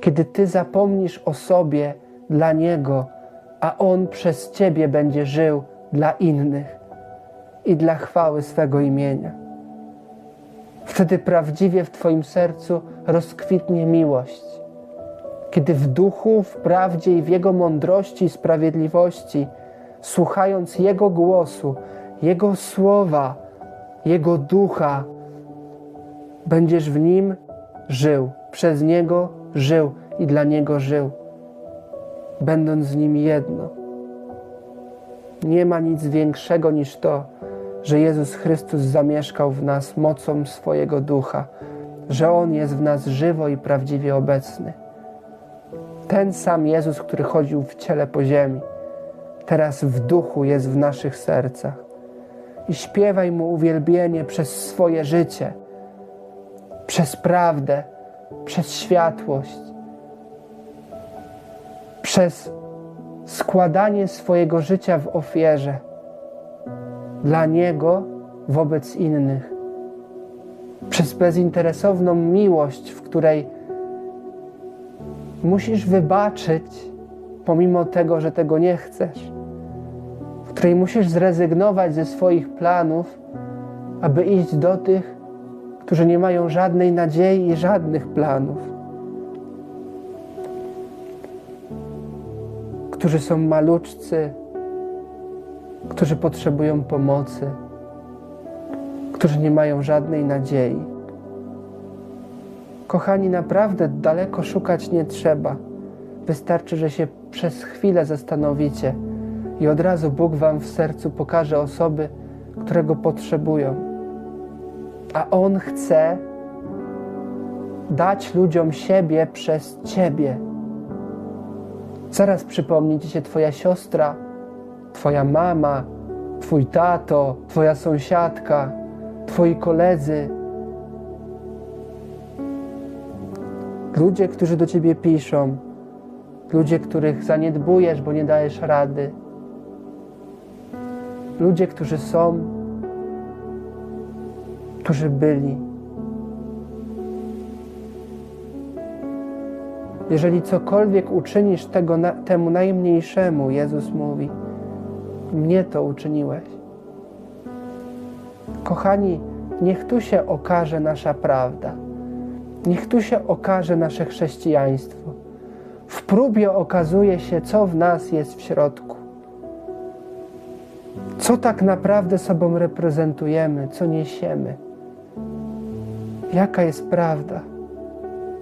Kiedy Ty zapomnisz o sobie dla Niego, a On przez Ciebie będzie żył dla innych i dla chwały swego imienia. Wtedy prawdziwie w Twoim sercu rozkwitnie miłość. Kiedy w duchu, w prawdzie i w Jego mądrości i sprawiedliwości, słuchając Jego głosu, Jego słowa, Jego ducha, będziesz w Nim żył, przez Niego żył i dla Niego żył, będąc z Nim jedno. Nie ma nic większego niż to, że Jezus Chrystus zamieszkał w nas mocą swojego ducha, że On jest w nas żywo i prawdziwie obecny. Ten sam Jezus, który chodził w ciele po ziemi, teraz w duchu jest w naszych sercach. I śpiewaj Mu uwielbienie przez swoje życie, przez prawdę, przez światłość, przez składanie swojego życia w ofierze dla Niego wobec innych, przez bezinteresowną miłość, w której musisz wybaczyć, pomimo tego, że tego nie chcesz, w której musisz zrezygnować ze swoich planów, aby iść do tych, którzy nie mają żadnej nadziei i żadnych planów, którzy są maluczcy, którzy potrzebują pomocy, którzy nie mają żadnej nadziei. Kochani, naprawdę daleko szukać nie trzeba. Wystarczy, że się przez chwilę zastanowicie i od razu Bóg Wam w sercu pokaże osoby, które Go potrzebują. A On chce dać ludziom siebie przez Ciebie. Zaraz przypomni Ci się Twoja siostra, Twoja mama, Twój tato, Twoja sąsiadka, Twoi koledzy. Ludzie, którzy do Ciebie piszą, ludzie, których zaniedbujesz, bo nie dajesz rady. Ludzie, którzy są, którzy byli. Jeżeli cokolwiek uczynisz tego, temu najmniejszemu, Jezus mówi, mnie to uczyniłeś. Kochani, niech tu się okaże nasza prawda. Niech tu się okaże nasze chrześcijaństwo. W próbie okazuje się, co w nas jest w środku. Co tak naprawdę sobą reprezentujemy, co niesiemy. Jaka jest prawda?